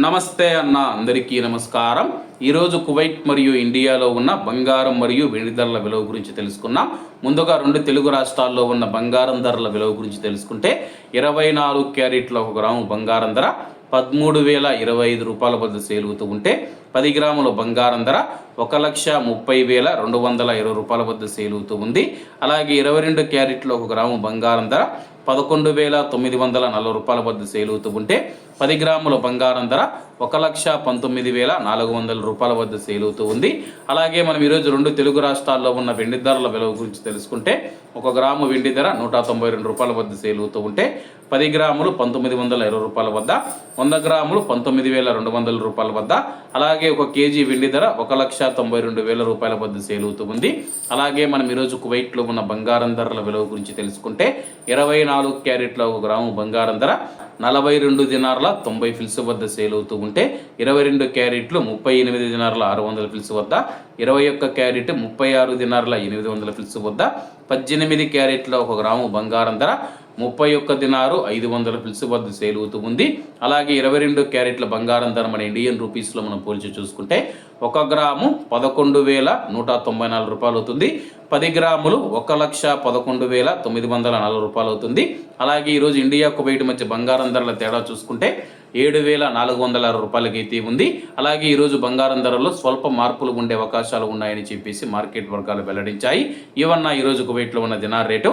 నమస్తే అన్న అందరికీ నమస్కారం. ఈరోజు కువైట్ మరియు ఇండియాలో ఉన్న బంగారం మరియు వెండి ధరల విలువ గురించి తెలుసుకున్నాం ముందుగా రెండు తెలుగు రాష్ట్రాల్లో ఉన్న బంగారం ధరల విలువ గురించి తెలుసుకుంటే ఇరవై నాలుగు క్యారెట్ల ఒక గ్రాము బంగారం ధర పదమూడు వేల ఇరవై ఐదు రూపాయల వద్ద సేలుగుతూ ఉంటే పది గ్రాముల బంగారం ధర ఒక లక్ష ముప్పై వేల రెండు వందల ఇరవై రూపాయల వద్ద సేలుగుతూ ఉంది. అలాగే ఇరవై రెండు క్యారెట్లు ఒక గ్రాము బంగారం ధర పదకొండు వేల తొమ్మిది వందల నలభై రూపాయల వద్ద సేలుగుతూ ఉంటే పది గ్రాముల బంగారం ధర ఒక లక్ష పంతొమ్మిది వేల నాలుగు వందల రూపాయల వద్ద సేలుగుతూ ఉంది. అలాగే మనం ఈరోజు రెండు తెలుగు రాష్ట్రాల్లో ఉన్న వెండి ధరల విలువ గురించి తెలుసుకుంటే ఒక గ్రాము వెండి ధర నూట తొంభై రెండు రూపాయల వద్ద సేలుగుతూ ఉంటే పది గ్రాములు పంతొమ్మిది వందల ఇరవై రూపాయల వద్ద వంద గ్రాములు పంతొమ్మిది వేల రెండు వందల రూపాయల వద్ద అలాగే ఒక కేజీ వెండి ధర ఒక లక్ష తొంభై రెండు వేల రూపాయల వద్ద సేలుగుతూ ఉంది. అలాగే మనం ఈరోజు కువైట్లో ఉన్న బంగారం ధరల విలువ గురించి తెలుసుకుంటే ఇరవై నాలుగు క్యారెట్ల ఒక గ్రాము బంగారం ధర నలభై రెండు దినార్ల తొంభై ఫిల్స్ వద్ద సేల్ అవుతూ ఉంటే ఇరవై రెండు క్యారెట్లు ముప్పై ఎనిమిది దినార్ల ఆరు వందల ఫిల్స్ వద్ద ఇరవై ఒక్క క్యారెట్ ముప్పై ఆరు దినార్ల ఎనిమిది వందల ఫిల్స్ వద్ద పద్దెనిమిది క్యారెట్ల ఒక గ్రాము బంగారం ధర ముప్పై ఒక్క దినారు ఐదు వందల పిలుసు వద్ద సేల్ అవుతూ ఉంది. అలాగే ఇరవై రెండు క్యారెట్ల బంగారం ధర మన ఇండియన్ రూపీస్లో మనం పోల్చి చూసుకుంటే ఒక గ్రాము పదకొండు వేల నూట తొంభై నాలుగు రూపాయలు అవుతుంది. పది గ్రాములు ఒక లక్ష పదకొండు వేల తొమ్మిది వందల నలభై రూపాయలు అవుతుంది. అలాగే ఈరోజు ఇండియా కువైట్ మధ్య బంగారం ధరల తేడా చూసుకుంటే ఏడు వేల నాలుగు వందల అరవై రూపాయలకి అయితే ఉంది. అలాగే ఈరోజు బంగారం ధరలో స్వల్ప మార్పులు ఉండే అవకాశాలు ఉన్నాయని చెప్పేసి మార్కెట్ వర్గాలు వెల్లడించాయి. ఇవన్న ఈరోజు కువైట్లో ఉన్న దినార్ రేటు